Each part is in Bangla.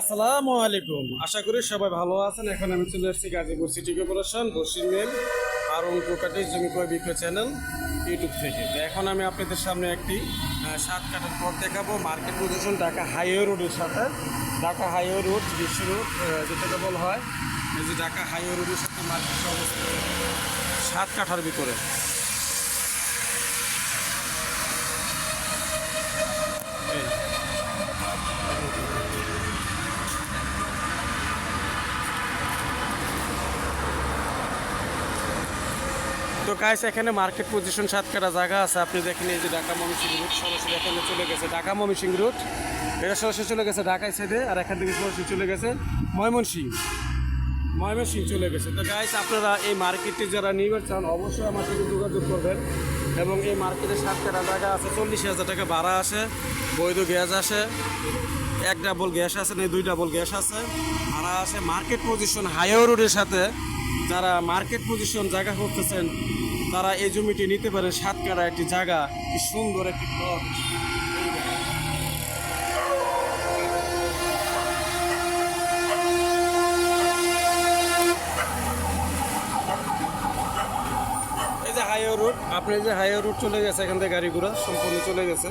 আসসালামু আলাইকুম। আশা করি সবাই ভালো আছেন। এখন আমি চলে এসেছি গাজীপুর সিটি কর্পোরেশন বসির মিল আর প্রপার্টি জমি ক্রয় বিক্রয় চ্যানেল ইউটিউব থেকে। এখন আমি আপনাদের সামনে একটি সাত কাটার পর দেখাবো। মার্কেট পজিশন ঢাকা হাইওয়ে রোডের সাথে। ঢাকা হাইওয়ে রোড বিশ্ব রোড যেটাকে বলা হয়। যে ঢাকা হাইওয়ে রোডের সাথে মার্কেট অবস্থিত। সাত কাঠার ভিতরে। তো গাইস এখানে মার্কেট পজিশন সাতকাটা জায়গা আছে। আপনি দেখেন এই যে ঢাকা ময়মনসিং রুট সরাসরি এখানে চলে গেছে। ঢাকা ময়মনসিং রুট এটা সরাসরি চলে গেছে ঢাকায় সাইডে আর এখান থেকে সরাসরি চলে গেছে ময়মনসিং। ময়মনসিং চলে গেছে। তো গাইস আপনারা এই মার্কেটে যারা নিবে চান, অবশ্যই আমার সাথে যোগাযোগ করবেন। এবং এই মার্কেটে সাতকাটা জায়গা আছে, চল্লিশ হাজার টাকা ভাড়া আসে বৈধ গ্যাস আসে এক ডাবল গ্যাস আছে না দুই ডাবল গ্যাস আছে। ভাড়া আছে মার্কেট পজিশন হাইওয়ে রোডের সাথে যারা মার্কেট পজিশন জায়গা করতেছেন, তারা এই জমিটি নিতে পারে সাতকারা একটি জায়গা, কি সুন্দর একটি প্লট আপনি যে হাইওয়ে রোড চলে গেছে, এখান থেকে গাড়ি সম্পূর্ণ চলে গেছে।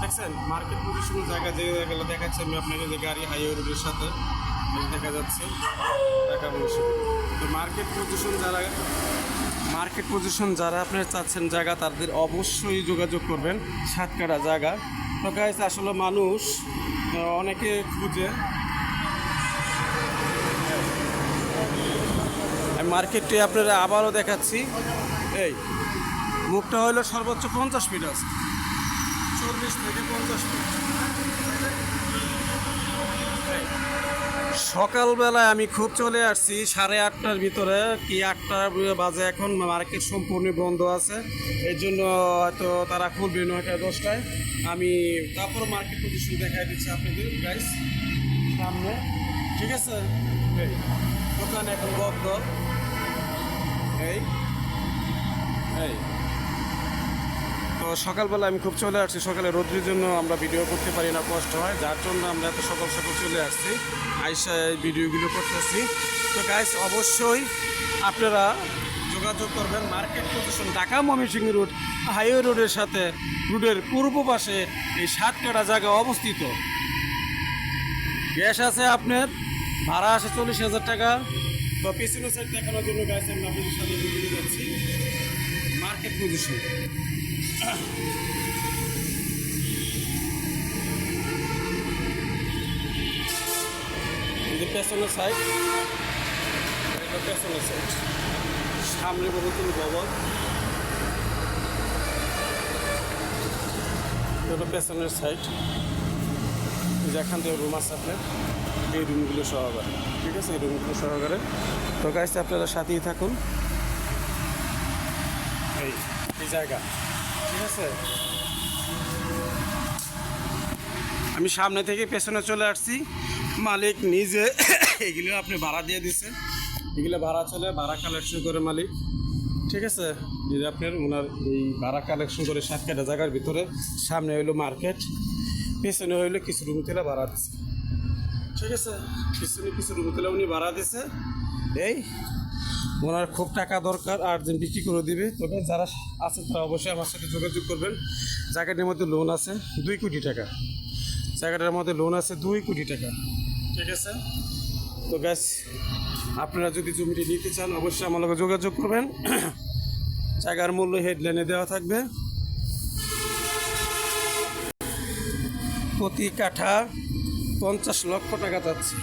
দেখছেন মার্কেট পজিশনের জায়গা যে জায়গাগুলো দেখাচ্ছি, আমি আপনাকে যে গাড়ি হাইওয়ে রোডের সাথে দেখা যাচ্ছে। ঢাকা বংশী তো মার্কেট পজিশন যারা মার্কেট পজিশন যারা আপনারা চাচ্ছেন জায়গা, তাদের অবশ্যই যোগাযোগ করবেন। সাতকাটা জায়গা। তো গাইস আসলে মানুষ অনেকে খুঁজে। মার্কেটটি আপনারা আবারও দেখাচ্ছি। এই, মুখটা হলো সর্বোচ্চ পঞ্চাশ ফিট আছে চল্লিশ থেকে পঞ্চাশ ফিট সকালবেলায় আমি খুব চলে আসছি, সাড়ে আটটার ভিতরে, কি আটটা বাজে এখন, মার্কেট সম্পূর্ণ বন্ধ আছে। এই জন্য হয়তো তারা খুলবে নয়টা, দশটায়। আমি তারপর মার্কেট পজিশন দেখাই দিচ্ছি আপনাদের প্রাইস সামনে। ঠিক আছে? দোকান এখন বন্ধ। এই এই। তো সকালবেলা আমি খুব চলে আসছি। সকালে রোদ্রের জন্য আমরা ভিডিও করতে পারি না, কষ্ট হয়। যার জন্য আমরা এত সকাল সকাল চলে আসছি। আইসা ভিডিওগুলো করতেছি। তো গাইস অবশ্যই আপনারা যোগাযোগ করবেন market position Dhaka Mymensingh road, highway রোডের সাথে। রোডের পূর্ব পাশে এই সাতকাটা জায়গা অবস্থিত। গ্যাস আছে আপনার, ভাড়া আছে চল্লিশ হাজার টাকা। তো পিছনের সাইড দেখানোর জন্য গাইস আমরা আপনাদের সাথে যাচ্ছি। Market position. যে পেছনের সাইড এটা পেছনের সাইড সামনে বহুতল ভবন এটা পেছনের সাইড যেখান থেকে রুম আছে আপনার, এই রুমগুলো সহকারে ঠিক আছে? এই রুমগুলো সহকারে তো গাইছে আপনারা সাথেই থাকুন। এই জায়গা। ঠিক আছে? আমি সামনে থেকে পেছনে চলে আসছি। মালিক নিজে এগুলো আপনি ভাড়া দিয়ে দিছে। এগুলো ভাড়া চলে, ভাড়া কালেকশন করে মালিক। ঠিক আছে? যে আপনার ওনার এই ভাড়া কালেকশন করে সাত কাটা জায়গার ভিতরে, সামনে হইল মার্কেট, পেছনে হইল কিছু রুম তেলে ভাড়া দিছে। ঠিক আছে? পিছনে কিছু রুম তেলে উনি ভাড়া দিছে। এই ওনার খুব টাকা দরকার, আর যে বিক্রি করে দিবে, তবে যারা আছে তারা অবশ্যই আমার সাথে যোগাযোগ করবেন। জায়গাটির মধ্যে লোন আছে দুই কোটি টাকা। জায়গাটার মধ্যে লোন আছে দুই কোটি টাকা। ঠিক আছে? তো গ্যাস আপনারা যদি জমিটি নিতে চান, অবশ্যই আমার লগে যোগাযোগ করবেন। জায়গার মূল্য হেডলাইনে দেওয়া থাকবে। প্রতি কাঠা পঞ্চাশ লক্ষ টাকা যাচ্ছে।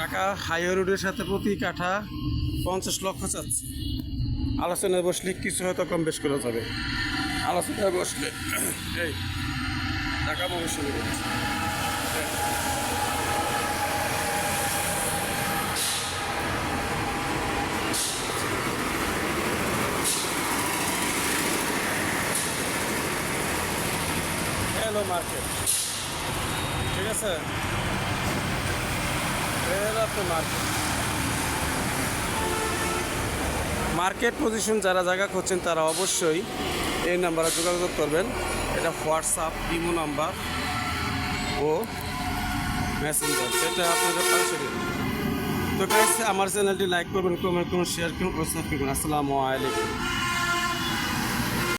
টাকা হাইওয়ে রোডের সাথে প্রতি কাঠা পঞ্চাশ লক্ষ চাচ্ছে। আলোচনায় বসলে কিছু হয়তো কম বেশ করা যাবে। আলোচনায় বসলে, এই টাকা মানুষ হ্যালো মার্কেট ঠিক আছে? আপনার মার্কেট মার্কেট পজিশন যারা জায়গা করছেন তারা অবশ্যই এই নাম্বারে যোগাযোগ করবেন। এটা হোয়াটসঅ্যাপ ইমো নাম্বার ও মেসেঞ্জার সেটা আপনাদের সরাসরি তো আমার চ্যানেলটি লাইক করবেন কমেন্ট করুন শেয়ার করুন সাবস্ক্রাইব করুন। আসসালামু আলাইকুম।